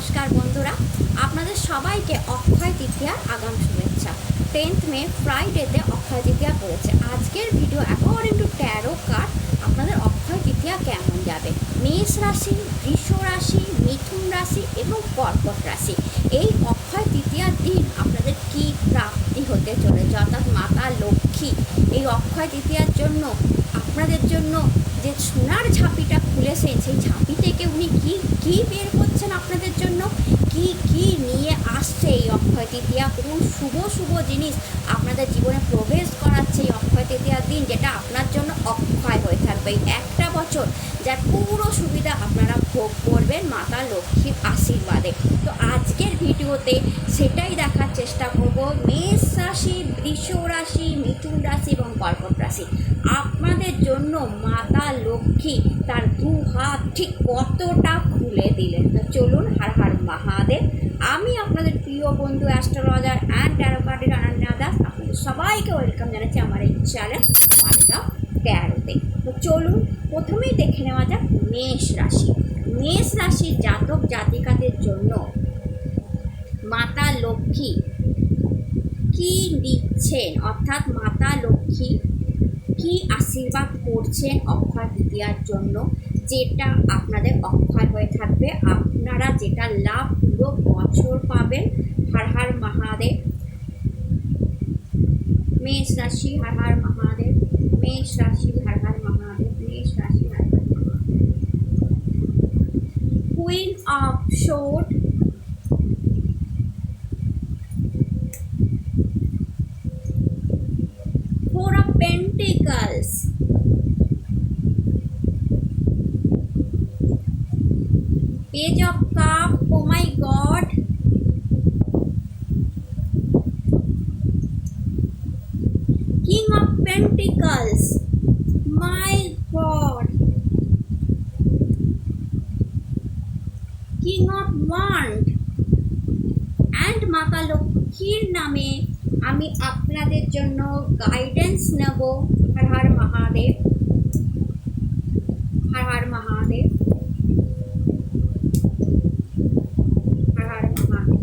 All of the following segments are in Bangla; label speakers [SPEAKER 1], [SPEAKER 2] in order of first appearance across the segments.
[SPEAKER 1] নমস্কার বন্ধুরা, আপনাদের সবাইকে অক্ষয় তৃতীয়ার আগাম শুভেচ্ছা। টেন্থ মে, ফ্রাইডেতে অক্ষয় তৃতীয়া পড়েছে। আজকের video according to tarot card আপনাদের অক্ষয় তৃতীয়া কেমন যাবে? মেষ রাশি, বৃষ রাশি, মিথুন রাশি এবং কর্কট রাশি। এই অক্ষয় তৃতীয়ার দিন আপনাদের কি প্রাপ্তি হতে চলেছে? অর্থাৎ মাতা লক্ষ্মী, এই অক্ষয় তৃতীয়ার জন্য আপনাদের জন্য যে সোনার ঝাঁপিটা খুলেছেন, সেই ঝাঁপি থেকে উনি কি কি বের করছেন আপনাদের জন্য? কি কি নিয়ে আসছে এই অক্ষয় তৃতীয়া? কোন শুভ শুভ জিনিস আপনাদের জীবনে প্রবেশ করাচ্ছে এই অক্ষয় তৃতীয়ার দিন যেটা আপনার জন্য অক্ষয় হয়ে থাকবে? একটা বছর যার পুরো সুবিধা আপনারা ভোগ করবেন মাতা লক্ষ্মীর আশীর্বাদে। তো আজকের ভিডিওতে সেটাই দেখার চেষ্টা করব। মেষ রাশি, বৃষ রাশি, মিথুন রাশি এবং কর্কট রাশি। আপনাদের জন্য মাতা লক্ষ্মী তার দু হাত ঠিক কতটা খুলে দিলেন? তো চলুন হার হার মহাদেব। আমি আপনাদের প্রিয় বন্ধু অ্যাস্ট্রোলজার অ্যান্ড ট্যারোকার্ডের অনন্যা দাস। আপনাদের সবাইকে ওয়েলকাম জানাচ্ছি আমার এই চ্যানেল মাতা ট্যারোতে তো চলুন, প্রথমেই দেখে নেওয়া যাক মেষ রাশি। মেষ রাশির জাতক জাতিকাদের জন্য মাতা লক্ষ্মী কি দিচ্ছেন? অর্থাৎ মাতা লক্ষ্মী কি আশীর্বাদ করছেন অক্ষয় তৃতীয়ার জন্য? যেটা আপনাদের অক্ষয় হয়ে থাকবে। আপনারা যেটা লাভ পুরো বছর পাবেন, হার হার মহাদেব। মেষ রাশি, হার হার মহাদেব। মেষ রাশি, হার হার মহাদেব। মেষ রাশি, Har Har Mahadev. Queen of sword Four of Pentacles. Page of Cup. Oh my God. King of Pentacles. My God. King of Wand. And মাতা লক্ষ্মীর নামে আমি আপনাদের জন্য গাইডেন্স নেব Mahadev. Har Har Mahadev. Har Har Mahadev.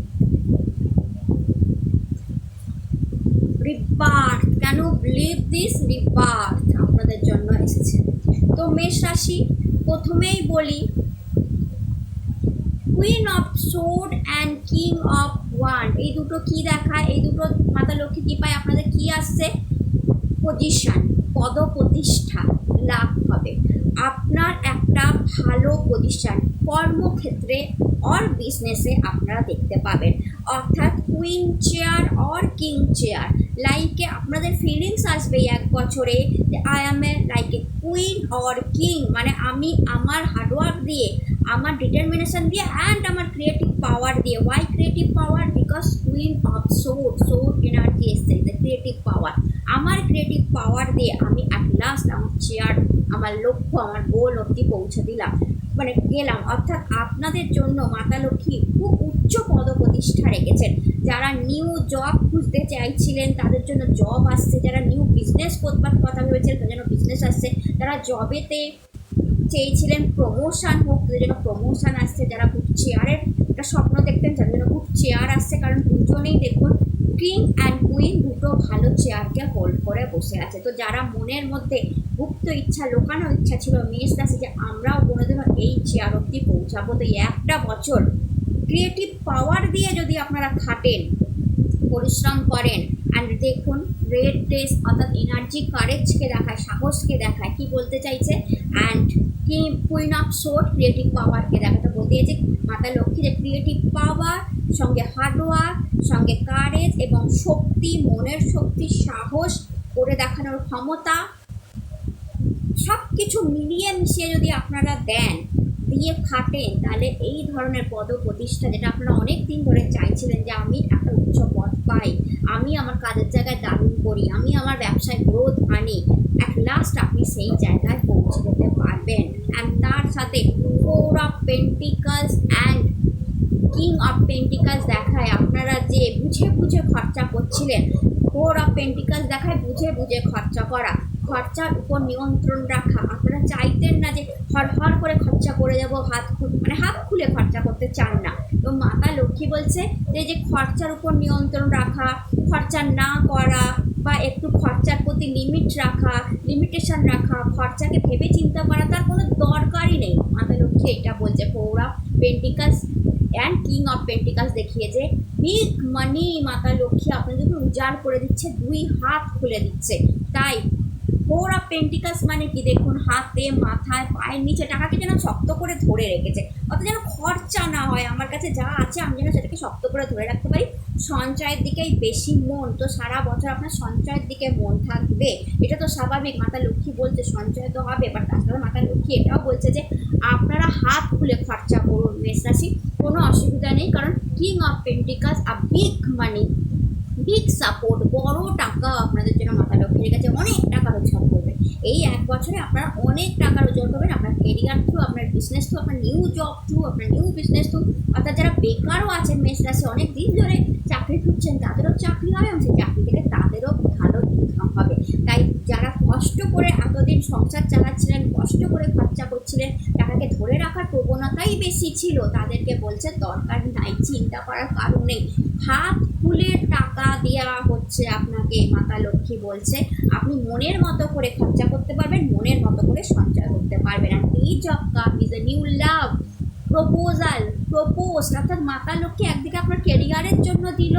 [SPEAKER 1] Rebirth can believe this rebirth আপনাদের জন্য এসেছে। তো মেষ রাশি, প্রথমেই বলি queen of sword and king of wand এই দুটো কি দেখায়? এই দুটো, মাতা লক্ষ্মী কৃপায় আপনাদের কি আসছে? পজিশন পদ প্রতিষ্ঠা লাভ হবে। আপনার একটা ভালো প্রতিষ্ঠান, কর্মক্ষেত্রে অর বিজনেসে আপনারা দেখতে পাবেন। অর্থাৎ queen chair or king chair লাইকে আপনাদের ফিলিংস আসবে এক বছরে I am a like a queen or king মানে আমি আমার হার্ডওয়ার্ক দিয়ে, আমার ডিটারমিনেশন দিয়ে অ্যান্ড আমার ক্রিয়েটিভ পাওয়ার দিয়ে। Why creative power because queen of sword sword energy এসছে ক্রিয়েটিভ পাওয়ার আমার ক্রিয়েটিভ পাওয়ার দিয়ে আমি অ্যাট লাস্ট আমার চেয়ার আমার লক্ষ্য, আমার গোল অবধি পৌঁছে দিলাম। মানে গেলাম। অর্থাৎ আপনাদের জন্য মাতা লক্ষ্মী খুব উচ্চ পদ প্রতিষ্ঠা রেখেছেন। যারা নিউ জব খুঁজতে চাইছিলেন, তাদের জন্য জব আসছে। যারা নিউ বিজনেস করবার কথা ভেবেছিলেন তাদের জন্য বিজনেস আসছে। যারা জবেতে চেয়েছিলেন প্রমোশন হোক, তাদের জন্য প্রমোশন আসছে। যারা গুড চেয়ারের একটা স্বপ্ন দেখতেন, তাদের জন্য গুড চেয়ার আসছে। কারণ দুজনেই দেখুন কিং অ্যান্ড কুইন দুটো ভালো চেয়ারকে হোল্ড করে বসে আছে। তো যারা মনের মধ্যে গুপ্ত ইচ্ছা, লোকানো ইচ্ছা ছিল, মেষ রাশি, যে আমরাও কোনোদিনও এই চেয়ার অব্দি পৌঁছাবো। তো একটা বছর ক্রিয়েটিভ পাওয়ার দিয়ে যদি আপনারা খাটেন, পরিশ্রম করেন অ্যান্ড দেখুন রেড ডেস অর্থাৎ এনার্জি কারেজকে দেখায়, সাহসকে দেখায়, কি বলতে চাইছে? অ্যান্ড কি কুইন অফ সোট ক্রিয়েটিভ পাওয়ারকে দেখায়। তো বলতে চাইছে মাতা লক্ষ্মী যে ক্রিয়েটিভ পাওয়ার সঙ্গে হার্ডওয়ার্ক সঙ্গে কারেজ এবং শক্তি, মনের শক্তি, সাহস করে দেখানোর ক্ষমতা। সব কিছু মিলিয়ে মিশিয়ে যদি আপনারা দেন, দিয়ে খাটেন, তাহলে এই ধরনের পদ প্রতিষ্ঠা যেটা আপনারা অনেক দিন ধরে চাইছিলেন যে আমি পাই আমি আমার কাজের জায়গায় দারুণ করি। আমি আমার ব্যবসায় গ্রোথ আনি। অ্যাট লাস্ট আপনি সেই জায়গায় পৌঁছে যেতে পারবেন। অ্যান্ড তার সাথে four of pentacles and king of pentacles দেখায়। আপনারা যে বুঝে বুঝে খরচা করছিলেন ফোর অফ পেন্টিকালস দেখায় বুঝে বুঝে খরচা করা। খরচার উপর নিয়ন্ত্রণ রাখা। আপনারা চাইতেন না যে হর হর করে খরচা করে যাব হাত মানে হাত খুলে খরচা করতে চান না। তো মাতা লক্ষ্মী বলছে যে যে খরচার উপর নিয়ন্ত্রণ রাখা, খরচা না করা বা একটু খরচার প্রতি লিমিট রাখা লিমিটেশন রাখা, খরচাকে ভেবে চিন্তা করা, তার কোনো দরকারই নেই। মাতা লক্ষ্মী এটা বলছে of pentacles and king of pentacles দেখিয়েছে বিগ মানি মাতা লক্ষ্মী আপনাদেরকে উজাড় করে দিচ্ছে, দুই হাত খুলে দিচ্ছে। তাই ফোর অফ পেন্টিকাস মানে কি? দেখুন, হাতে, মাথায়, পায়ের নিচে টাকাকে যেন শক্ত করে ধরে রেখেছে। অত যেন খরচা না হয়। আমার কাছে যা আছে, আমি যেন সেটাকে শক্ত করে ধরে রাখতে পারি। সঞ্চয়ের দিকেই বেশি মন। তো সারা বছর আপনার সঞ্চয়ের দিকে মন থাকবে। এটা তো স্বাভাবিক। মাতা লক্ষ্মী বলছে, সঞ্চয় তো হবে। বাট তাছাড়া মাতা লক্ষ্মী এটাও বলছে যে, আপনারা হাত খুলে খরচা করুন মেষ রাশি কোনো অসুবিধা নেই। কারণ king of pentacles a big money big support বড় টাকা আপনাদের জন্য মাথা লক্ষ্মীর কাছে অনেক টাকা রোজগার করবে এই এক বছরে আপনারা অনেক টাকা রোজগার করবেন। আপনার কেরিয়ার থ্রু আপনার বিজনেস থ্রু আপনার নিউ জব থ্রু আপনার নিউ বিজনেস থ্রু অর্থাৎ যারা বেকারও আছেন, মেষ রাশি অনেক দিন ধরে চাকরি খুঁজছেন, তাদেরও চাকরি হয় এবং সেই চাকরি থেকে তাদেরও ভালো ইনকাম হবে তাই যারা কষ্ট করে এতদিন সংসার চালাচ্ছিলেন, কষ্ট করে খরচা করছিলেন টাকাকে ধরে রাখার প্রবণতাই বেশি ছিল। তাদেরকে বলছে, দরকার নাই, চিন্তা করার কারণ নেই। হাত খুলে টাকা দেওয়া হচ্ছে আপনাকে। মাতা লক্ষ্মী বলছে, আপনি মনের মতো করে খরচা করতে পারবেন, মনের মতো করে সঞ্চয় করতে পারবেন। আর এই cup is a new love proposal propose অর্থাৎ মাতা লক্ষ্মী একদিকে আপনার কেরিয়ারের জন্য দিল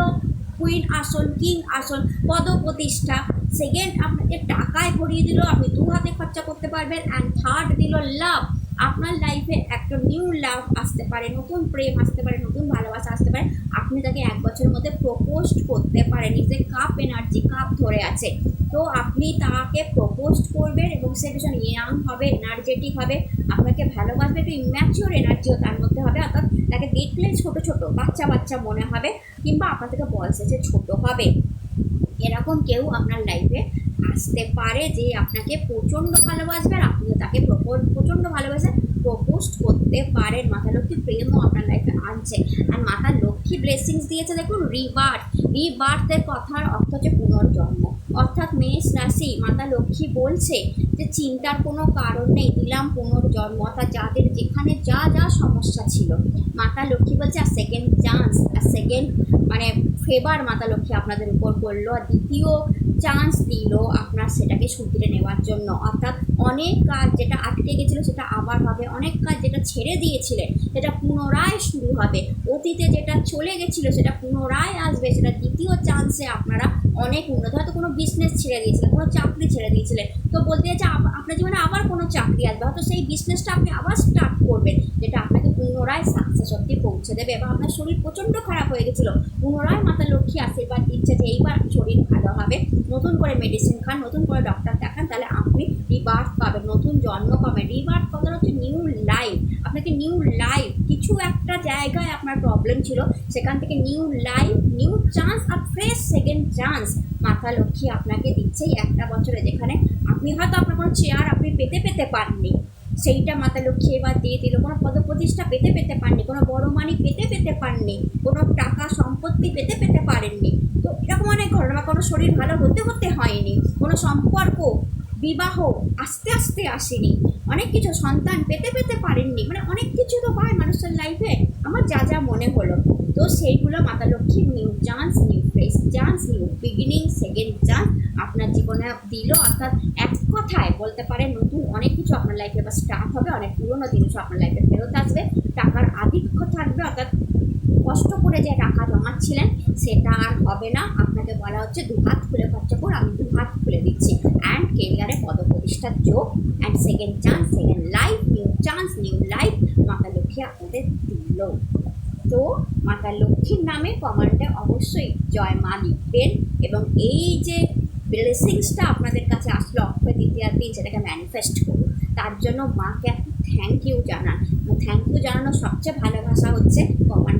[SPEAKER 1] কুইন আসন কিং আসন পদ প্রতিষ্ঠা সেকেন্ড আপনাকে টাকায় ভরিয়ে দিল, আপনি দু হাতে খরচা করতে পারবেন। অ্যান্ড থার্ড দিল লাভ আপনার লাইফে একটা নিউ লাভ আসতে পারে, নতুন প্রেম আসতে পারে, নতুন ভালোবাসা আসতে পারে। আপনি তাকে এক বছরের মধ্যে প্রপোজ করতে পারেন। যে কাপ এনার্জি কাপ ধরে আছে। তো আপনি তাকে প্রপোজ করবেন এবং সে ভীষণ ইয়াং হবে এনার্জেটিক হবে, আপনাকে ভালোবাসবে একটু ইম্যাচিওর এনার্জিও তার মধ্যে হবে, অর্থাৎ তাকে দেখলে ছোট ছোট বাচ্চা বাচ্চা মনে হবে কিংবা আপনার থেকে বয়সে যে ছোট হবে। এরকম কেউ আপনার লাইফে আসতে পারে যে আপনাকে প্রচণ্ড ভালোবাসবে আর আপনিও তাকে প্রপোজ প্রচণ্ড ভালোবাসে প্রপোজ করতে পারেন। মাতা লক্ষ্মী প্রেমও আপনার লাইফে আনছে। আর মাতা লক্ষ্মী ব্লেসিংস দিয়েছে, দেখুন, রিবার্থ। রিবার্থের কথার অর্থ হচ্ছে পুনর্জন্ম। অর্থাৎ মেষ রাশি, মাতা লক্ষ্মী বলছে যে চিন্তার কোনো কারণ নেই, দিলাম পুনর্জন্ম, অর্থাৎ যাদের যেখানে যা যা সমস্যা ছিল। মাতা লক্ষ্মী বলছে আর সেকেন্ড চান্স আর সেকেন্ড মানে ফেবার মাতা লক্ষ্মী আপনাদের উপর করল, আর দ্বিতীয় চান্স দিল আপনার সেটাকে শুধরে নেওয়ার জন্য। অর্থাৎ অনেক কাজ যেটা আটকে গেছিল, সেটা আবার হবে। অনেক কাজ যেটা ছেড়ে দিয়েছিলেন, সেটা পুনরায় শুরু হবে। অতীতে যেটা চলে গেছিল সেটা পুনরায় আসবে, সেটা দ্বিতীয় চান্সে আপনারা অনেক উন্নত, হয়তো কোনো বিজনেস ছেড়ে দিয়েছিলেন, কোনো চাকরি ছেড়ে দিয়েছিলেন। তো বলতে চাইছে আপনার জীবনে আবার কোনো চাকরি আসবে, হয়তো সেই বিজনেসটা আপনি আবার স্টার্ট করবেন, যেটা আপনাকে পুনরায় সাকসেস অব্দি পৌঁছে দেবে এবং আপনার শরীর প্রচণ্ড খারাপ হয়ে গেছিল। পুনরায় মাতা লক্ষ্মী আশীর্বাদ দিচ্ছে যে এইবার শরীর ভালো হবে। নতুন করে মেডিসিন খান, নতুন করে ডক্টর দেখান, তাহলে আপনি রিবার্থ পাবেন। নতুন জন্ম পাবেন। রিবার্থ কথা হচ্ছে নিউ লাইফ আপনাকে নিউ লাইফ কিছু একটা জায়গায় আপনার প্রবলেম ছিল, সেখান থেকে নিউ লাইফ নিউ চান্স আর ফ্রেশ সেকেন্ড চান্স মাথা লক্ষ্মী আপনাকে দিচ্ছে একটা বছরে, যেখানে আপনি হয়তো আপনার কোনো চেয়ার আপনি পেতে পেতে পাননি। সেইটা মাতা লক্ষ্মী এবার দিয়ে দিল, কোনো পদপ্রতিষ্ঠা পেতে পেতে পাননি, কোনো বড় মানি পেতে পেতে পাননি, কোনো টাকা সম্পত্তি পেতে পেতে পারেননি। তো এরকম অনেক ঘটনা, বা কোনো শরীর ভালো হতে হতে হয়নি, কোনো সম্পর্ক, বিবাহ আস্তে আস্তে আসেনি। অনেক কিছু সন্তান পেতে পেতে পারেননি। মানে অনেক কিছু তো পায় মানুষের লাইফে আমার যা যা মনে হলো, তো সেইগুলো মাতা Lakshmi new chance new fresh chance new beginning second chance আপনার জীবনে দিল। অর্থাৎ এক কথায় বলতে পারে নতুন অনেক কিছু আপনার লাইফে বা স্টার্ট হবে, অনেক পুরোনো জিনিসও আপনার লাইফে ফেরত আসবে। টাকার আধিক্য থাকবে, অর্থাৎ কষ্ট করে যে টাকা জমাচ্ছিলেন, সেটা আর হবে না। আপনাকে বলা হচ্ছে দু হাত খুলে খরচা করে আমি দু হাত খুলে দিচ্ছি। অ্যান্ড কেরিয়ারে পদপ্রতিষ্ঠার যোগ and second chance second life new chance new life মাতা লক্ষ্মী আপনাদের দিল। তো মাতা লক্ষ্মীর নামে কমান্ডে অবশ্যই জয় মা লিখবেন এবং এই যে ব্লেসিংসটা আপনাদের কাছে আসলো, অক্ষয় দ্বিতীয়ার দিন, সেটাকে ম্যানিফেস্ট করুন। তার জন্য মাকে থ্যাংক ইউ জানান। থ্যাংক ইউ জানানোর সবচেয়ে ভালো ভাষা হচ্ছে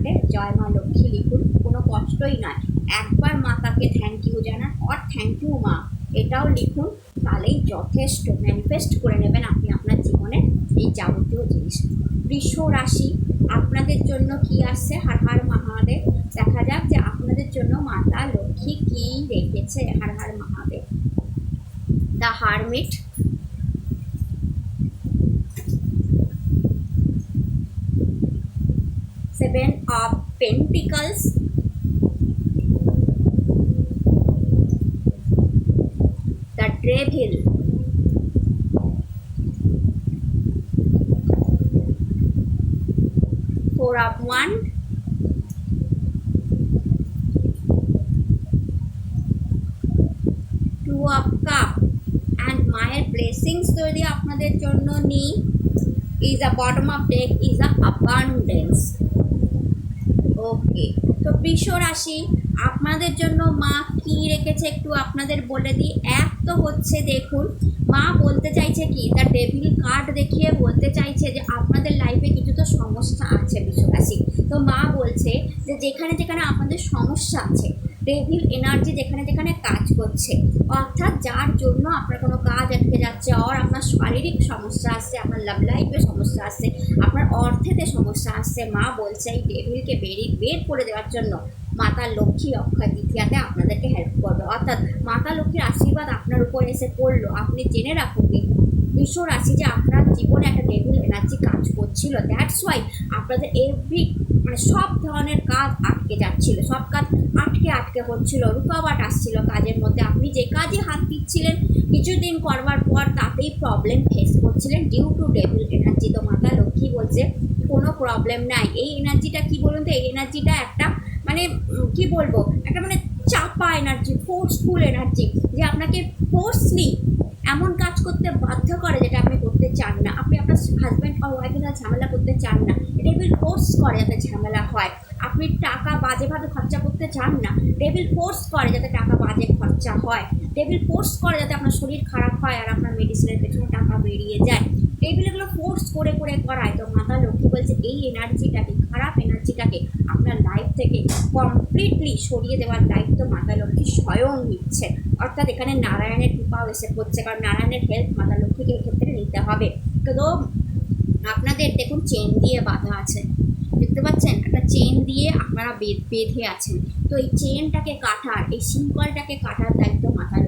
[SPEAKER 1] কমান্ডে জয় মা লক্ষ্মী লিখুন, কোনো কষ্টই নয়। একবার মাতাকে থ্যাংক ইউ জানান অর থ্যাংক ইউ মা, এটাও লিখুন, তাহলেই যথেষ্ট। ম্যানিফেস্ট করে নেবেন আপনি আপনার জীবনে এই যাবতীয় জিনিস। বৃষ রাশি, আপনাদের জন্য কি আসছে? হার হার মহাদেব। দেখা যাক যে আপনাদের জন্য মাতা লক্ষ্মী কি রেখেছে? Har Har Mahadev. The hermit seven of pentacles the devil four of one two of cup and মায়ের ব্লেসিংস যদি আপনাদের জন্য নিই is a bottom of deck is a abundance ওকে তো বৃষ রাশি, আপনাদের জন্য মা কি রেখেছে একটু আপনাদের বলে দিই। এক তো হচ্ছে দেখুন, মা বলতে চাইছে কি, তার ডেভিল কার্ড দেখিয়ে বলতে চাইছে যে আপনাদের লাইফে কিছু তো সমস্যা আছে বিশ্বরাশি রাশি। তো মা বলছে যে যেখানে যেখানে আপনাদের সমস্যা আছে ডেভিল এনার্জি যেখানে যেখানে কাজ করছে। অর্থাৎ যার জন্য আপনার কোনো কাজ আটকে যাচ্ছে অর আপনার শারীরিক সমস্যা আসছে আপনার লাভ লাইফে সমস্যা আসছে আপনার অর্থেতে সমস্যা আসছে মা বলছে এই ডেভিলকে বেরিয়ে বের করে দেওয়ার জন্য মাতা লক্ষ্মী অক্ষয় দ্বিতীয়াতে আপনাদেরকে হেল্প করবে। অর্থাৎ মাতা লক্ষ্মীর আশীর্বাদ আপনার উপর এসে পড়ল। আপনি জেনে রাখুন বিশ্ব রাশি যে আপনার জীবনে একটা ডেভিল এনার্জি কাজ করছিল। দ্যাটস ওয়াই আপনাদের এভরি মানে সব ধরনের কাজ আটকে যাচ্ছিল। সব কাজ আটকে আটকে হচ্ছিল রুকাওয়াট আসছিল কাজের মধ্যে। আপনি যে কাজে হাত দিচ্ছিলেন, কিছুদিন করবার পর তাতেই প্রবলেম ফেস করছিলেন ডিউ টু ডেভিল এনার্জি তো মাতা লক্ষ্মী বলছে, কোনো প্রবলেম নাই। এই এনার্জিটা কি বলুন তো? এই এনার্জিটা একটা মানে কি বলব? একটা মানে চাপা এনার্জি ফোর্সফুল এনার্জি যে আপনাকে ফোর্সলি এমন কাজ করতে বাধ্য করে যেটা আপনি করতে চান না। আপনি আপনার হাজব্যান্ড আর ওয়াইফের সাথে ঝামেলা করতে চান না। ডেভিল ফোর্স করে যাতে ঝামেলা হয়। আপনি টাকা বাজেভাবে খরচা করতে চান না। ডেভিল ফোর্স করে যাতে টাকা বাজে খরচা হয়। ডেভিল ফোর্স করে যাতে আপনার শরীর খারাপ হয় আর আপনার মেডিসিনের পেছনে টাকা বেরিয়ে যায়। ডেভিল এগুলো ফোর্স করে করে করায়। তো মাতা লক্ষ্মী বলছে, এই এনার্জিটাকে খারাপ এনার্জিটাকে আপনার লাইফ থেকে কমপ্লিটলি সরিয়ে দেওয়ার দায়িত্ব মাতা লক্ষ্মী স্বয়ং নিচ্ছে। অর্থাৎ এখানে নারায়ণের কৃপাও এসে পড়ছে, কারণ নারায়ণের হেল্প মাতা লক্ষ্মীকে এক্ষেত্রে নিতে হবে। তো আপনাদের দেখুন চেন দিয়ে বাঁধা আছে। দেখতে পাচ্ছেন? একটা চেন দিয়ে আপনারা বেঁধে আছেন। তো এই চেনটাকে কাটার, এই শিঙ্কলটাকে কাটার দায়িত্ব মাতা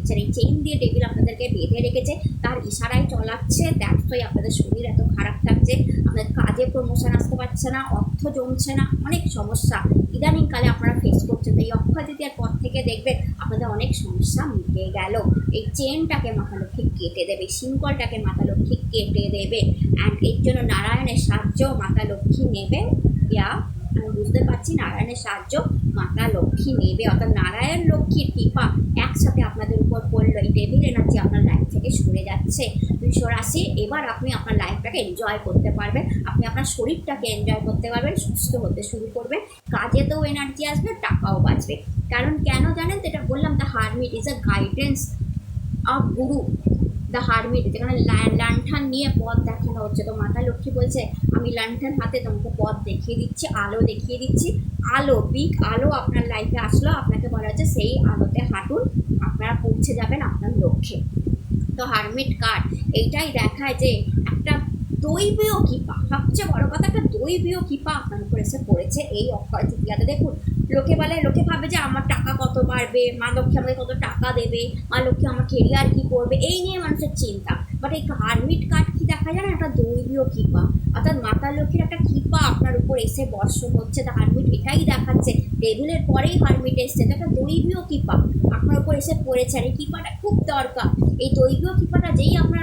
[SPEAKER 1] নিচ্ছেন এই চেন দিয়ে টেবিল আপনাদেরকে বেঁধে রেখেছে। তার ইশারায় চলাচ্ছে। দ্যাটসই আপনাদের শরীর এত খারাপ থাকছে। আপনাদের কাজে প্রমোশন আসতে পারছে না, অর্থ জমছে না, অনেক সমস্যা। ইদানিংকালে আপনারা ফেস করছেন। তো এই অক্ষয় তৃতীয়ার পর থেকে দেখবেন আপনাদের অনেক সমস্যা মিটে গেল। এই চেনটাকে মাথা লক্ষ্মী কেটে দেবে শিঙ্কলটাকে মাথা লক্ষ্মী কেটে দেবে। অ্যান্ড এর জন্য নারায়ণের সাহায্য মাতা লক্ষ্মী নেবে। ইয়া বুঝতে পারছি নারায়ণের সাহায্য মাতা লক্ষ্মী নেবে। অর্থাৎ নারায়ণ লক্ষ্মীর কৃপা একসাথে আপনাদের উপর পড়ল। এই ডেভিল এনার্জি আপনার লাইফ থেকে সরে যাচ্ছে। বৃষ রাশি, এবার আপনি আপনার লাইফটাকে এনজয় করতে পারবেন। আপনি আপনার শরীরটাকে এনজয় করতে পারবেন, সুস্থ হতে শুরু করবেন কাজেতেও এনার্জি আসবে, টাকাও বাঁচবে। কারণ কেন জানেন তো, এটা বললাম the hermit is a guidance of guru the hermit যেখানে লা- লাণ্ঠন নিয়ে পথ দেখানো হচ্ছে। তো মাতা লক্ষ্মী বলছে, আমি লাণ্ঠন হাতে তোমাকে পথ দেখিয়ে দিচ্ছি, আলো দেখিয়ে দিচ্ছি। আলো বিগ আলো আপনার লাইফে আসলো, আপনাকে বলা হচ্ছে সেই আলোতে হাঁটুন, আপনারা পৌঁছে যাবেন আপনার লক্ষ্যে। তো হারমিট কার্ড এইটাই দেখায় যে একটা দৈবীয় কৃপা, সবচেয়ে বড় কথা, একটা দৈবীয় কৃপা আপনার উপর এসে পড়েছে এই অক্ষয় তৃতীয়াতে। দেখুন লোকে বলে, লোকে ভাবে যে আমার টাকা কত বাড়বে, মা লক্ষ্মী আমাকে কত টাকা দেবে, মা লক্ষ্মী আমার কেরিয়ার কী করবে, এই নিয়ে মানুষের চিন্তা। বাট এই হারমিট কার্ড কি দেখা যায় না? একটা দৈবীয় কৃপা। অর্থাৎ মাতা লক্ষ্মীর একটা কৃপা আপনার উপর এসে বর্ষণ হচ্ছে। তা হারমিট এটাই দেখাচ্ছে। টেবিলের পরেই হারমিট এসছে। তো একটা দৈবীয় কৃপা। আপনার উপর এসে পড়েছে। আর এই কৃপাটা খুব দরকার। এই দৈবীয় কৃপাটা যেই আপনার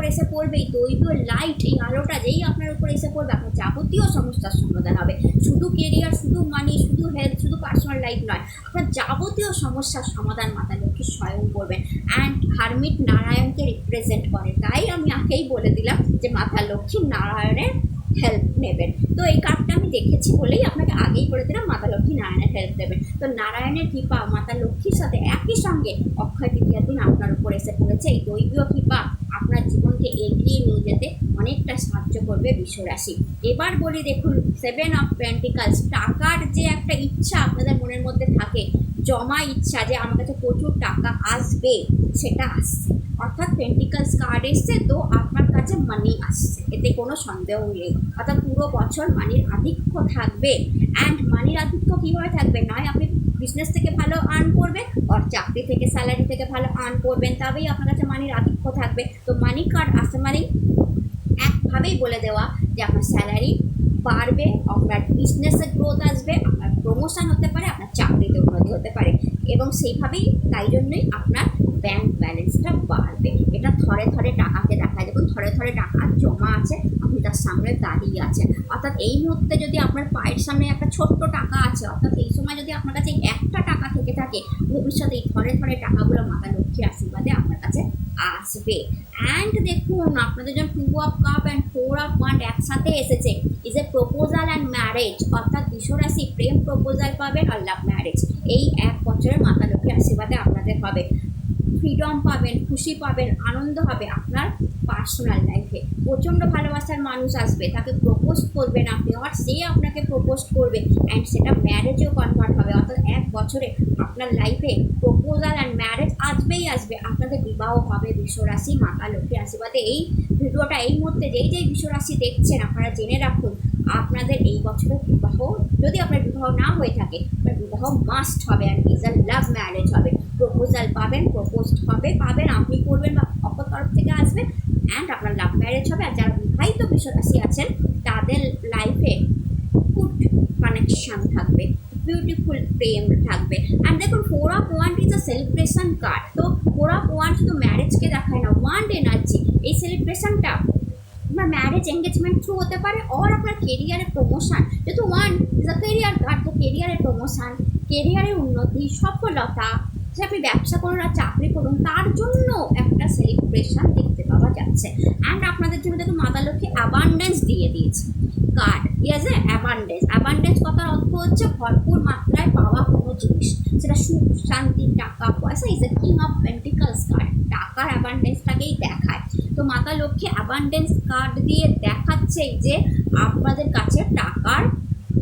[SPEAKER 1] উপর এসে পড়বে, এই দৈবীয় লাইট এই আলোটা যেই আপনার উপর এসে পড়বে, আপনার যাবতীয় সমস্যার সমাধান হবে। শুধু কেরিয়ার শুধু মানি শুধু হেলথ শুধু পার্সোনাল লাইফ নয়, আপনার যাবতীয় সমস্যার সমাধান মাতা লক্ষ্মী স্বয়ং করবেন অ্যান্ড হারমিট নারায়ণকে রিপ্রেজেন্ট করে। তাই আমি আগেই বলে দিলাম যে মাতা লক্ষ্মী নারায়ণের হেল্প নেবেন। তো এই কার্ডটা আমি দেখেছি বলেই আপনাকে আগেই বলে দিলাম, মাতা লক্ষ্মী নারায়ণের হেল্প দেবেন। তো নারায়ণের কৃপা, মাতা লক্ষ্মীর সাথে একই সঙ্গে অক্ষয় তৃতীয়ার দিন আপনার উপর এসে পড়েছে। এই দৈবীয় কৃপা আপনার জীবনকে এগিয়ে নিয়ে যেতে অনেকটা সাহায্য করবে বিশ্বরাশি। এবার বলি দেখুন সেভেন অফ পেন্টিকালস টাকার যে একটা ইচ্ছা আপনাদের মনের মধ্যে থাকে, জমা ইচ্ছা যে আমার কাছে প্রচুর টাকা আসবে, সেটা আসছে। অর্থাৎ পেন্টিকালস কার্ড এসছে তো আপনার কাছে মানি আসছে, এতে কোনো সন্দেহ নেই। অর্থাৎ পুরো বছর মানির আধিক্য থাকবে। অ্যান্ড মানির আধিক্য কীভাবে থাকবে? নয়, আপনি বিজনেস থেকে ভালো আর্ন করবেন আর চাকরি থেকে স্যালারি থেকে ভালো আর্ন করবেন, তবেই আপনার কাছে মানির আধিক্য থাকবে। তো মানি কার্ড আসতে মানেই একভাবেই বলে দেওয়া যে আপনার স্যালারি বাড়বে, আপনার বিজনেসের গ্রোথ আসবে, আপনার প্রমোশন হতে পারে, আপনার চাকরিতে উন্নতি হতে পারে। এবং সেইভাবেই তাই জন্যই আপনার ব্যাংক ব্যালেন্সটা বাড়বে। এটা থরে থরে টাকাকে দেখায় দেখুন থরে থরে টাকা জমা আছে, আপনি তার সামনে দাঁড়িয়ে আছেন। অর্থাৎ এই মুহূর্তে যদি আপনার পায়ের সামনে একটা ছোট্ট টাকা আছে, অর্থাৎ এই সময় যদি আপনার কাছে একটা টাকা থেকে থাকে, ভবিষ্যতে এই থরে থরে টাকাগুলো মাতা লক্ষ্মীর আশীর্বাদে আপনার কাছে আসবে। অ্যান্ড দেখুন আপনাদের জন্য two of cup and four of wand একসাথে এসেছে। Is a proposal and marriage অর্থাৎ বিশ্বরাশি প্রেম প্রপোজাল পাবেন আর লাভ ম্যারেজ এই এক বছরের মাতা লক্ষ্মীর আশীর্বাদে আপনাদের হবে। ফ্রিডম পাবেন, খুশি পাবেন, আনন্দ হবে আপনার পার্সোনাল লাইফে প্রচণ্ড ভালোবাসার মানুষ আসবে, তাকে প্রপোজ করবেন আপনি আর সে আপনাকে প্রপোজ করবে অ্যান্ড সেটা ম্যারেজেও কনভার্ট হবে। অর্থাৎ এক বছরে আপনার লাইফে প্রপোজাল অ্যান্ড ম্যারেজ আসবেই আসবে। আপনাদের বিবাহ হবে, বিশ্বরাশি, মাতা লক্ষ্মী আশীর্বাদে। এই ভিডিওটা এই মুহূর্তে যেই যেই বিশ্বরাশি দেখছেন, আপনারা জেনে রাখুন, আপনাদের এই বছরের বিবাহ, যদি আপনার বিবাহ না হয়ে থাকে, আপনার বিবাহ মাস্ট হবে and is a love marriage হবে। প্রপোজাল পাবেন প্রপোজ হবে, পাবেন, আপনি করবেন বা অপর তরফ থেকে আসবে অ্যান্ড আপনার লাভ ম্যারেজ হবে, আর যারা বিবাহিত বিশ্বরাশি আছেন, তাদের লাইফে গুড কানেকশন থাকবে বিউটিফুল প্রেম থাকবে অ্যান্ড দেখুন four of wand is a celebration card তো ফোর অফ ওয়ান শুধু ম্যারেজকে দেখায় না ওয়ান এনার্জি এই সেলিব্রেশনটা আপনার ম্যারেজ এঙ্গেজমেন্ট থ্রু হতে পারে অর আপনার কেরিয়ারের প্রমোশন যেহেতু wand is a career card তো কেরিয়ারের প্রমোশন কেরিয়ারের উন্নতি, সফলতা সে আপনি ব্যবসা করুন আর চাকরি করুন, তার জন্য একটা সেলিব্রেশন দেখতে পাওয়া যাচ্ছে। অ্যান্ড আপনাদের জন্য দেখুন, মাতা লক্ষ্মী অ্যাবান্ডেন্স দিয়ে দিয়েছে। Card as a abundance abundance কথার অর্থ হচ্ছে ভরপুর মাত্রায় পাওয়া কোনো জিনিস। সেটা সুখ, শান্তি, টাকা, পয়সা is a king of pentacles card টাকার অ্যাবান্ডেন্সটাকেই দেখায়। তো মাতা লক্ষ্মী অ্যাবান্ডেন্স কার্ড দিয়ে দেখাচ্ছে যে আপনাদের কাছে টাকার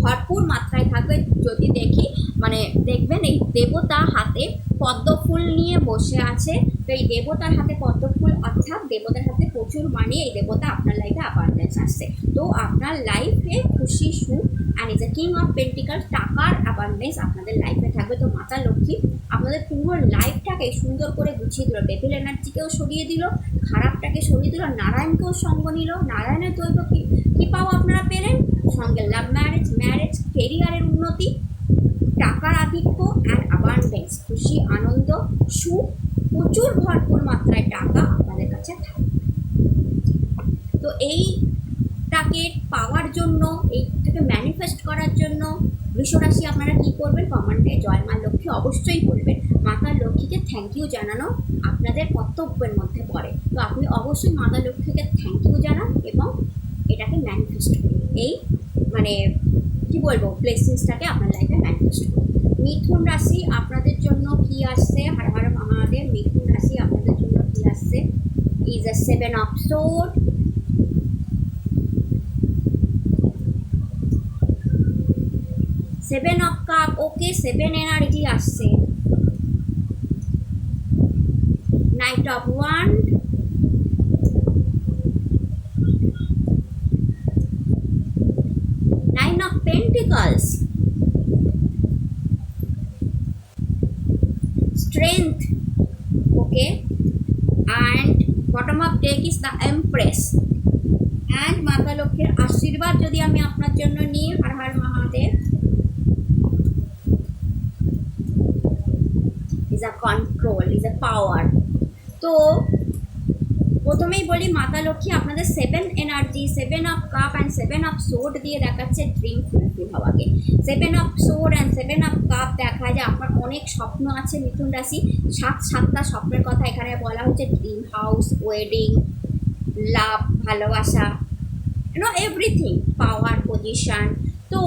[SPEAKER 1] ভরপুর মাত্রায় থাকবে। যদি দেখি মানে দেখবেন এই দেবতা হাতে পদ্ম ফুল নিয়ে বসে আছে। তো এই দেবতার হাতে পদ্ম ফুল অর্থাৎ দেবতার হাতে প্রচুর মানে এই দেবতা আপনার লাইফে অ্যাবান্ডেন্স আসছে। তো আপনার লাইফে খুশি, সুখ and is a king of pentacle টাকার অ্যাবান্ডেন্স আপনাদের লাইফে থাকবে। তো মাতা লক্ষ্মী, আপনাদের পুরো লাইফটাকে সুন্দর করে গুছিয়ে দিল। ডেভিল এনার্জিকেও সরিয়ে দিল, খারাপটাকে সরিয়ে দিল, নারায়ণকেও সঙ্গ নিল। নারায়ণের দৈব কি, কৃপাও আপনারা পেলেন। সঙ্গে লাভ ম্যারেজ ম্যারেজ কেরিয়ারের উন্নতি, টাকার আধিক্য অ্যান্ড অ্যাবান্ডেন্স খুশি, আনন্দ, সুখ, প্রচুর ভরপুর মাত্রায় টাকা আপনাদের কাছে থাকবে। তো এইটাকে পাওয়ার জন্য, এইটাকে ম্যানিফেস্ট করার জন্য বৃষরাশি আপনারা কী করবেন? কমান্ডে জয় মা লক্ষ্মী অবশ্যই বলবেন। মাতা লক্ষ্মীকে থ্যাংক ইউ জানানো আপনাদের কর্তব্যের মধ্যে পড়ে। তো আপনি অবশ্যই মাতা লক্ষ্মীকে থ্যাংক ইউ জানান এবং এটাকে ম্যানিফেস্ট করুন। এই মানে কি বলব ব্লেসিংসটাকে আপনার লাইফে ম্যানিফেস্ট করুন। মিথুন রাশি আপনাদের জন্য কি আসছে? হার হার মহাদেব, মিথুন রাশি আপনাদের জন্য কি আসছে? Is a seven of sword seven of cup okay seven energy আসছে। Knight of wand nine of pentacles strength okay and deck is the empress and মাতা লক্ষ্মীর আশীর্বাদ যদি আমি আপনার জন্য নিই Har Har Mahadev. Is a control is a power তো প্রথমেই বলি, মাতা লক্ষ্মী আপনাদের seven energy seven of cup and seven of sword দিয়ে দেখাচ্ছে ড্রিম ফুলফিল হওয়াকে। Seven of sword and seven of cup দেখায় যে আপনার অনেক স্বপ্ন আছে মিথুন রাশি। সাত সাতটা স্বপ্নের কথা এখানে বলা হচ্ছে। ড্রিম হাউস ওয়েডিং লাভ ভালোবাসা নো এভরিথিং পাওয়ার পজিশন তো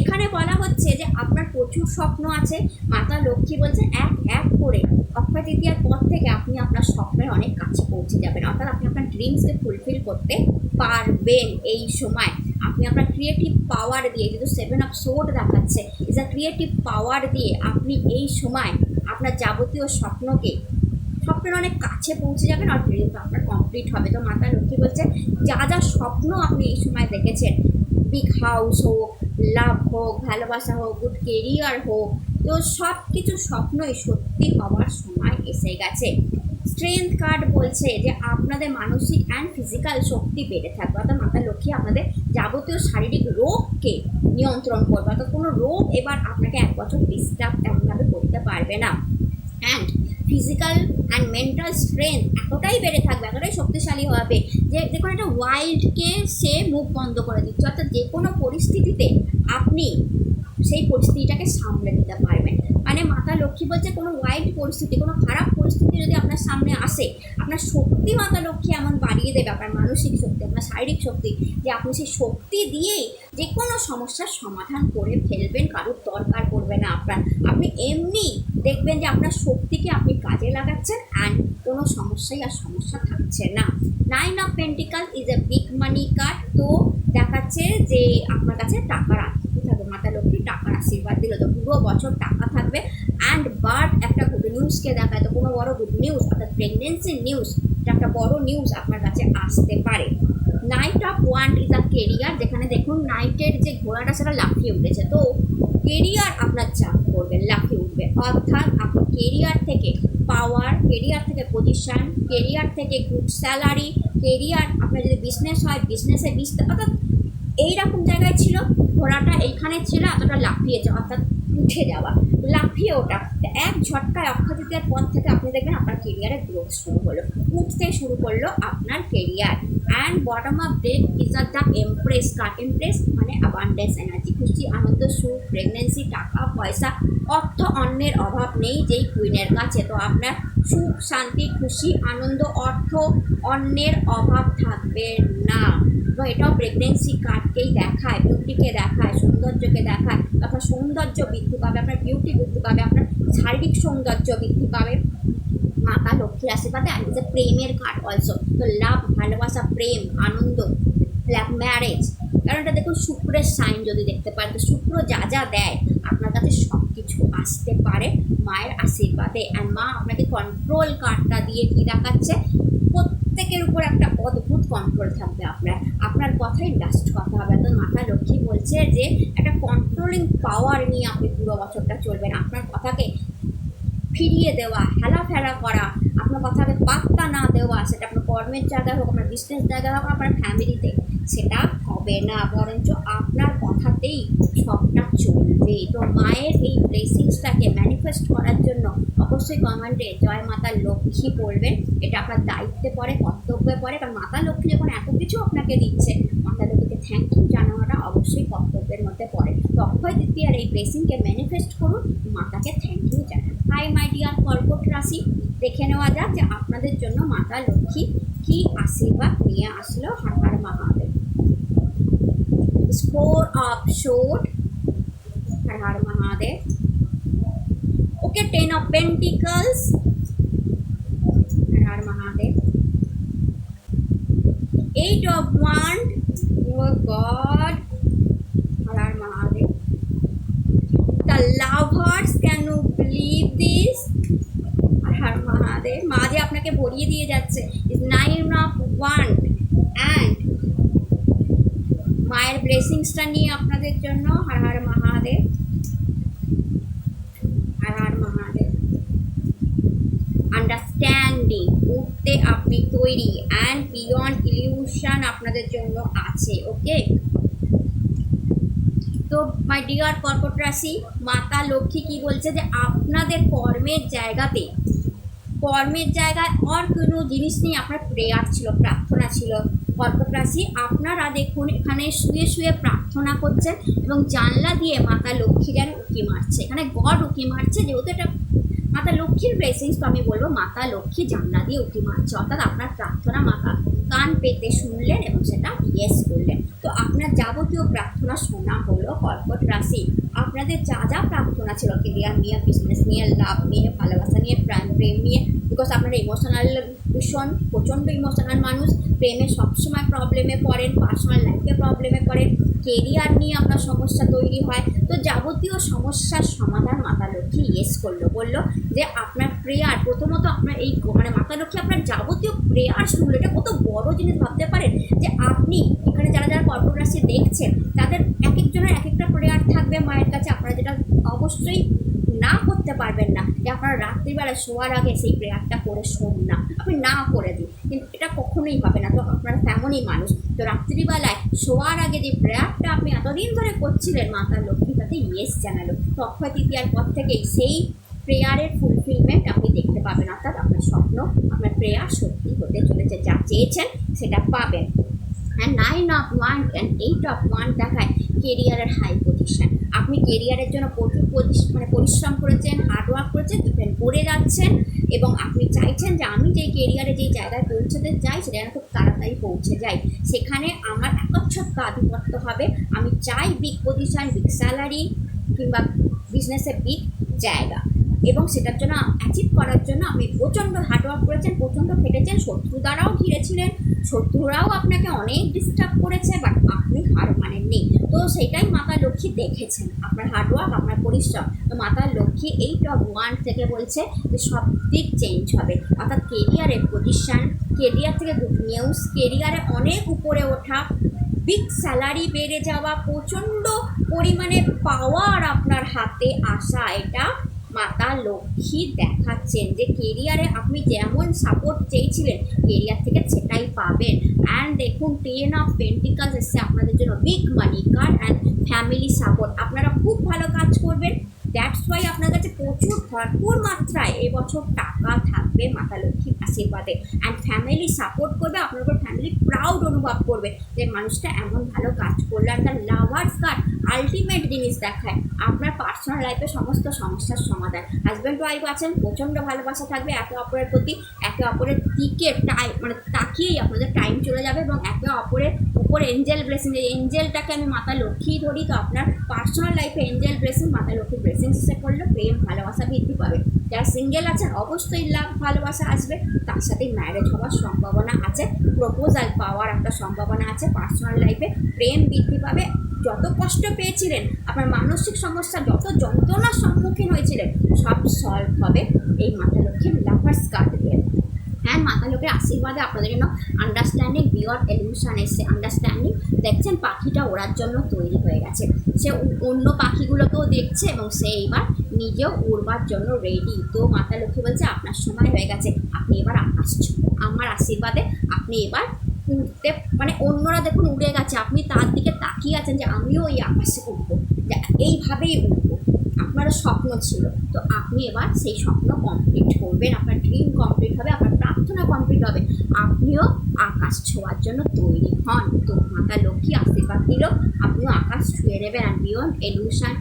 [SPEAKER 1] এখানে বলা হচ্ছে যে আপনার প্রচুর স্বপ্ন আছে, মাতা লক্ষ্মী বলছে এক এক করে অক্ষয় তৃতীয়ার পর থেকে আপনি আপনার স্বপ্নের অনেক কাছে পৌঁছে যাবেন। অর্থাৎ আপনি আপনার ড্রিমসকে ফুলফিল করতে পারবেন এই সময়। আপনি আপনার ক্রিয়েটিভ পাওয়ার দিয়ে, যেহেতু সেভেন অফ সোড দেখাচ্ছে ইজ আ ক্রিয়েটিভ পাওয়ার দিয়ে আপনি এই সময় আপনার যাবতীয় স্বপ্নকে, স্বপ্নের অনেক কাছে পৌঁছে যাবেন, আর ড্রিম আপনার কমপ্লিট হবে, তো মাতা লক্ষ্মী বলছে, যা যা স্বপ্ন আপনি এই সময় দেখেছেন বিগ হাউস হোক, লাভ হোক, ভালোবাসা হোক গুড কেরিয়ার হোক, তো সব কিছু স্বপ্নই সত্যি হওয়ার সময় এসে গেছে। স্ট্রেংথ কার্ড বলছে যে আপনাদের মানসিক অ্যান্ড ফিজিক্যাল শক্তি বেড়ে থাকবে। অর্থাৎ মাতা লক্ষ্মী আপনাদের যাবতীয় শারীরিক রোগকে নিয়ন্ত্রণ করবে। অর্থাৎ কোনো রোগ এবার আপনাকে এক বছর ডিস্টার্ব তেমনভাবে করতে পারবে না। And physical and mental strength এতটাই বেড়ে থাকবে, এতটাই শক্তিশালী হবে যে দেখুন একটা ওয়াইল্ডকে সে মুখ বন্ধ করে দিচ্ছে। অর্থাৎ যে কোনো পরিস্থিতিতে আপনি সেই পরিস্থিতিটাকে সামলে নিতে পারবেন। মানে মাতা লক্ষ্মী বলছে কোনো ওয়াইল্ড পরিস্থিতি, কোনো খারাপ পরিস্থিতি যদি আপনার সামনে আসে, আপনার শক্তি মাতা লক্ষ্মী এমন বাড়িয়ে দেবে, আপনার মানসিক শক্তি, আপনার শারীরিক শক্তি, যে আপনি সেই শক্তি দিয়েই যে কোনো সমস্যার সমাধান করে ফেলবেন, কারোর দরকার পড়বে না আপনার। আপনি এমনি দেখবেন যে আপনার শক্তিকে আপনি কাজে লাগাচ্ছেন অ্যান্ড কোনো সমস্যাই আর সমস্যা থাকছে না। Nine of pentacle is a big money card তো দেখাচ্ছে যে আপনার কাছে টাকার আশীর্বাদ থাকবে মাতা লক্ষ্মী টাকার আশীর্বাদ দিল। তো পুরো বছর টাকা থাকবে। অ্যান্ড বাট একটা গুড নিউজকে দেখায়, তো কোনো বড় গুড নিউজ অর্থাৎ প্রেগনেন্সি নিউজ একটা বড় নিউজ আপনার কাছে আসতে পারে। Knight of wand is a career যেখানে দেখুন নাইটের যে ঘোড়াটা, সেটা লাফিয়ে উঠেছে। তো কেরিয়ার আপনার চাপ করবে লাফিয়ে উঠবে। অর্থাৎ আপনার কেরিয়ার থেকে পাওয়ার কেরিয়ার থেকে পজিশন কেরিয়ার থেকে গুড স্যালারি কেরিয়ার আপনার যদি বিজনেস হয় বিজনেসে বিস্তার, অর্থাৎ এইরকম জায়গায় ছিল, ঘোড়াটা এইখানে ছিল, এতটা লাফিয়েছে অর্থাৎ উঠে যাওয়া, লাফিয়ে ওটা এক ঝটকায় অক্ষয় তৃতীয়ার পর থেকে আপনি দেখবেন আপনার কেরিয়ারে গ্রোথ শুরু হলো। উঠতে শুরু করল আপনার career and bottom of deck is R the empress card empress মানে অ্যাবান্ডেন্স এনার্জি খুশি, আনন্দ, সুখ প্রেগনেন্সি টাকা, পয়সা, অর্থ, অন্যের অভাব নেই, যেই কুইনের কাছে। তো আপনার সুখ, শান্তি, খুশি, আনন্দ, অর্থ, অন্যের অভাব থাকবে না। তো এটাও প্রেগনেন্সি কার্ডকেই দেখায় বিউটিকে দেখায়, সৌন্দর্যকে দেখায় আপনার সৌন্দর্য বৃদ্ধি পাবে, আপনার বিউটি বৃদ্ধি পাবে, আপনার শারীরিক সৌন্দর্য বৃদ্ধি পাবে। মাতা লক্ষ্মীর আশীর্বাদে আর যে প্রেমের কার্ড অলসো তো লাভ ভালোবাসা, প্রেম, আনন্দ লাভ ম্যারেজ কারণ এটা দেখুন শুক্রের সাইন যদি দেখতে পারেন, তো শুক্র যা যা দেয়, আপনার কাছে সব কিছু আসতে পারে, মায়ের আশীর্বাদে। আর মা আপনাকে কন্ট্রোল কার্ডটা দিয়ে কি দেখাচ্ছে? প্রত্যেকের উপর একটা অদ্ভুত কন্ট্রোল থাকবে আপনার। আপনার কথাই লাস্ট কথা হবে। তো মাথা লক্ষ্মী বলছে যে, একটা কন্ট্রোলিং পাওয়ার নিয়ে আপনি পুরো বছরটা চলবেন। আপনার কথাকে ফিরিয়ে দেওয়া, হেলাফেলা করা আপনার কথাকে পাত্তা না দেওয়া, সেটা আপনার কর্মের জায়গায় হোক, আপনার বিজনেস জায়গায় হোক, আপনার ফ্যামিলিতে সেটা হবে না। বরঞ্চ আপনার কথাতেই সবটা চলবে। তো মায়ের এই ব্লেসিংসটাকে ম্যানিফেস্ট করার জন্য অবশ্যই কমেন্টে জয় মাতা লক্ষ্মী পড়বেন। এটা আপনার দায়িত্বে পড়ে, কর্তব্যে পড়ে। কারণ মাতা লক্ষ্মী যখন এত কিছু আপনাকে দিচ্ছে, মাতা লক্ষ্মীকে থ্যাংক ইউ জানানোটা অবশ্যই কর্তব্যের মধ্যে পড়ে। তো অক্ষয় তৃতীয়ার এই ব্লেসিংকে ম্যানিফেস্ট করুন, মাতাকে থ্যাংক ইউ জানান। হাই মাই ডিয়ার কর্কট রাশি দেখে নেওয়া যাক যে আপনাদের জন্য মাতা লক্ষ্মী কি আশীর্বাদ নিয়ে আসলো Har Har Mahadev. Four of sword Har Har Mahadev. Okay ten of pentacles Har Har Mahadev eight of wand oh god Har Har Mahadev the lovers can you believe this? আর হর মহাদেব মা যে আপনাকে ভরিয়ে দিয়ে যাচ্ছে is nine of wand and মায়ের ব্লেসিংসটা নিয়ে আপনাদের জন্য। হর হর মহাদেব। হর হর মহাদেব। আন্ডারস্ট্যান্ডিং উঠতে আপনি তৈরি অ্যান্ড বিয়ন্ড ইলিউশন আপনাদের জন্য আছে ওকে তো মাই ডিয়ার কর্কট রাশি মাতা লক্ষ্মী কি বলছে যে আপনাদের কর্মের জায়গাতে, কর্মের জায়গায় আর কোনো জিনিস নিয়ে আপনার প্রেয়ার ছিল, প্রার্থনা ছিল। কর্কট রাশি আপনারা দেখুন, এখানে শুয়ে শুয়ে প্রার্থনা করছেন এবং জানলা দিয়ে মাতা লক্ষ্মী যেন উঁকি মারছে। এখানে গড উঁকি মারছে, যেহেতু এটা মাতা লক্ষ্মীর ব্লেসিংস তো আমি বলব মাতা লক্ষ্মী জানলা দিয়ে উঁকি মারছে, অর্থাৎ আপনার প্রার্থনা মাতা কান পেতে শুনলেন এবং সেটা ইয়েস করলেন। তো আপনার যাবতীয় প্রার্থনা শোনা হলো, কর্কট রাশি। আপনাদের যা যা প্রার্থনা ছিল কেরিয়ার নিয়ে বিজনেস নিয়ে লাভ নিয়ে, ভালোবাসা নিয়ে, প্রাণ, প্রেম নিয়ে বিকজ আপনারা ইমোশনাল ভীষণ, প্রচণ্ড ইমোশনাল মানুষ। প্রেমে সবসময় প্রবলেমে পড়েন পার্সোনাল লাইফে প্রবলেমে পড়েন। কেরিয়ার নিয়ে আপনার সমস্যা তৈরি হয়। তো যাবতীয় সমস্যার সমাধান মাতা লক্ষ্মী ইয়েস করল। বলল যে, আপনার প্রেয়ার প্রথমত আপনার এই মানে মাতা লক্ষ্মী আপনার যাবতীয় প্রেয়ার শুনলো। এটা কত বড় জিনিস ভাবতে পারেন যে, আপনি এখানে যারা যারা কর্কট রাশি দেখছেন, তাদের এক একজনের এক একটা প্রেয়ার থাকবে মায়ের কাছে। আপনারা যেটা অবশ্যই না করতে পারবেন না। যে আপনারা রাত্রিবেলা শোয়ার আগে সেই প্রেয়ারটা করে শোন না। আপনি না করে দিন। কিন্তু এটা কখনোই হবে না। তো আপনারা তেমনই মানুষ। তো রাত্রিবেলায় শোয়ার আগে যে প্রেয়ারটা আপনি এতদিন ধরে করছিলেন, মাতা লক্ষ্মী, তাতে ইয়েস জানালো। তো অক্ষয় তৃতীয়ার পর থেকেই সেই প্রেয়ারের ফুলফিলমেন্ট আপনি দেখতে পাবেন। অর্থাৎ আপনার স্বপ্ন, আপনার প্রেয়ার সত্যি হতে চলেছে। যা চেয়েছেন, সেটা পাবেন। And nine of wand and eight of wand দেখায়। কেরিয়ারের হাই পজিশন আপনি কেরিয়ারের জন্য প্রচুর মানে পরিশ্রম করেছেন হার্ডওয়ার্ক করেছেন ডিপেন্ড করে যাচ্ছেন এবং আপনি চাইছেন যে আমি যে কেরিয়ারে যেই জায়গায় পৌঁছতে চাই সেটা যেন খুব তাড়াতাড়ি পৌঁছে যাই। সেখানে আমার একচ্ছত্ব আধিপত্য হবে। আমি চাই বিগ পজিশন বিগ স্যালারি কিংবা বিজনেসে বিগ জায়গা। এবং সেটার জন্য অ্যাচিভ করার জন্য আপনি প্রচণ্ড হার্ডওয়ার্ক করেছেন, প্রচণ্ড খেটেছেন শত্রু দ্বারাও ঘিরেছিলেন, শত্রুরাও আপনাকে অনেক ডিস্টার্ব করেছে বাট আপনি হার মানেননি। তো সেটাই মাতা লক্ষ্মী দেখেছেন, আপনার হার্ডওয়ার্ক আপনার পরিশ্রম। তো মাতা লক্ষ্মী এই টপ ওয়ান থেকে বলছে যে সব দিক চেঞ্জ হবে। অর্থাৎ কেরিয়ারের পজিশন কেরিয়ার থেকে গুড নিউজ কেরিয়ারে অনেক উপরে ওঠা বিগ স্যালারি বেড়ে যাওয়া, প্রচণ্ড পরিমাণে পাওয়ার আপনার হাতে আসা, এটা মাতা লক্ষ্মী দেখাচ্ছেন যে কেরিয়ারে আপনি যেমন সাপোর্ট চেয়েছিলেন কেরিয়ার থেকে সেটাই পাবেন। অ্যান্ড দেখুন টেন অফ পেন্টিকালস এসছে আপনাদের জন্য। Big money card and family support আপনারা খুব ভালো কাজ করবেন। দ্যাটস ওয়াই আপনার কাছে প্রচুর ভরপুর মাত্রায় এবছর টাকা থাকবে মাতা লক্ষ্মীর আশীর্বাদে। অ্যান্ড ফ্যামিলি সাপোর্ট করবে, আপনার উপর ফ্যামিলি প্রাউড অনুভব করবে যে মানুষটা এমন ভালো কাজ করল তার লাভার্স কার্ড আলটিমেট জিনিস দেখায়। আপনার পার্সোনাল লাইফে সমস্ত সমস্যার সমাধান। হাজব্যান্ড ওয়াইফ আছেন, প্রচণ্ড ভালোবাসা থাকবে একে অপরের প্রতি। একে অপরের দিকে টাইম মানে তাকিয়েই আপনাদের টাইম চলে যাবে এবং একে অপরের উপর এঞ্জেল ব্লেসিং এই এঞ্জেলটাকে আমি মাতা লক্ষ্মী ধরি তো আপনার পার্সোনাল লাইফে এঞ্জেল ব্লেসিং মাতা লক্ষ্মীর ব্লেসিং এসে করলে প্রেম, ভালোবাসা বৃদ্ধি পাবে। যারা সিঙ্গেল আছেন, অবশ্যই লাভ ভালোবাসা আসবে। তার সাথে ম্যারেজ হওয়ার সম্ভাবনা আছে প্রপোজাল পাওয়ার একটা সম্ভাবনা আছে পার্সোনাল লাইফে প্রেম বৃদ্ধি পাবে। যত কষ্ট পেয়েছিলেন, আপনার মানসিক সমস্যা, যত যন্ত্রণার সম্মুখীন হয়েছিলেন, সব সলভ হবে এই মাতা লক্ষ্মীর লাভার্স কার্ড দিয়ে। হ্যাঁ মাতা লোকের আশীর্বাদে আপনাদের জন্য আন্ডারস্ট্যান্ডিং বিয়র এলিউশন এসছে। আন্ডারস্ট্যান্ডিং দেখছেন পাখিটা ওড়ার জন্য তৈরি হয়ে গেছে। সে অন্য পাখিগুলোকেও দেখছে এবং সে এবার নিজেও উড়বার জন্য রেডি তো মাতা লক্ষ্মী বলছে, আপনার সময় হয়ে গেছে, আপনি এবার আকাশ আমার আশীর্বাদে আপনি এবার উঠতে মানে অন্যরা দেখুন উড়ে গেছে। আপনি তার দিকে তাকিয়ে আছেন যে, আমিও ওই আকাশে উঠবো এইভাবেই উঠবো আপনারও স্বপ্ন ছিল। তো আপনি এবার সেই স্বপ্ন কমপ্লিট করবেন। আপনার ড্রিম কমপ্লিট হবে, আপনার প্রার্থনা কমপ্লিট হবে। আপনিও আকাশ ছোঁয়ার জন্য তৈরি হন। তো মাতা লক্ষ্মী আশীর্বাদ দিল আপনিও আকাশ ছুঁয়ে নেবেন। আর বিয়ন্ড এলিউশন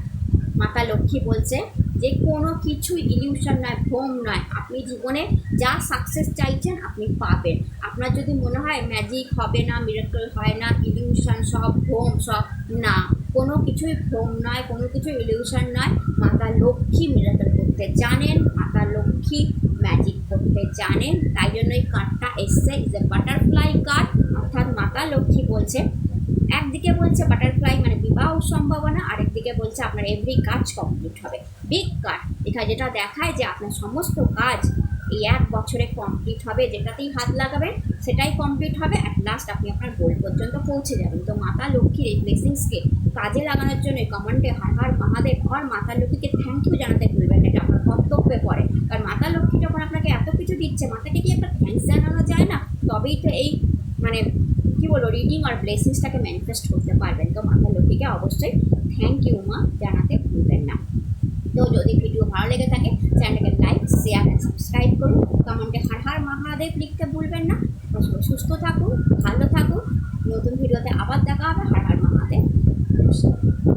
[SPEAKER 1] মাতা লক্ষ্মী বলছে যে কোনো কিছুই ইলিউশন নয়, ভ্রম নয়। আপনি জীবনে যা সাকসেস চাইছেন আপনি পাবেন। আপনার যদি মনে হয় ম্যাজিক হবে না মিরাকল হয় না ইলিউশন সব ভ্রম সব না। কোনো কিছুই ভ্রম নয়, কোনো কিছু ইলিউশন নয়। মাতা লক্ষ্মী মিরাকল করতে জানেন, মাতা লক্ষ্মী ম্যাজিক করতে জানেন। তাই জন্য এই কার্ডটা এসছে ইজ এ বাটারফ্লাই কার্ড অর্থাৎ মাতা লক্ষ্মী বলছে একদিকে বলছে বাটারফ্লাই মানে বিবাহ সম্ভাবনা, আরেকদিকে বলছে আপনার এভরি কাজ কমপ্লিট হবে। বিগ কার্ড এটা যেটা দেখায় যে আপনার সমস্ত কাজ এই এক বছরে কমপ্লিট হবে, যেটাতেই হাত লাগাবেন, সেটাই কমপ্লিট হবে। অ্যাট লাস্ট আপনি আপনার গোল পর্যন্ত পৌঁছে যাবেন। তো মাতা লক্ষ্মীর এই ব্লেসিংসকে কাজে লাগানোর জন্য কমেন্টে হার হার মহাদেব আর মাতা লক্ষ্মীকে থ্যাংক ইউ জানাতে ভুলবেন এটা আপনার কর্তব্যে পড়ে। কারণ মাতা লক্ষ্মী যখন আপনাকে এত কিছু দিচ্ছে, মাতাকে কি একটা থ্যাংকস জানানো যায় না? তবেই তো এই মানে কী বলো রিডিং আর ব্লেসিংসটাকে ম্যানিফেস্ট করতে পারবেন। তো মাতা লক্ষ্মীকে অবশ্যই থ্যাংক ইউ মা, জানাতে ভুলবেন না। তো যদি ভিডিও ভালো লেগে থাকে চ্যানেলকে লাইক শেয়ার অ্যান্ড সাবস্ক্রাইব করুন। কমেন্টে হার হার মহাদেব লিখতে ভুলবেন না। সুস্থ থাকুন, ভালো থাকুন। নতুন ভিডিওতে আবার দেখা হবে, হার হার মহাদেব। নমস্কার।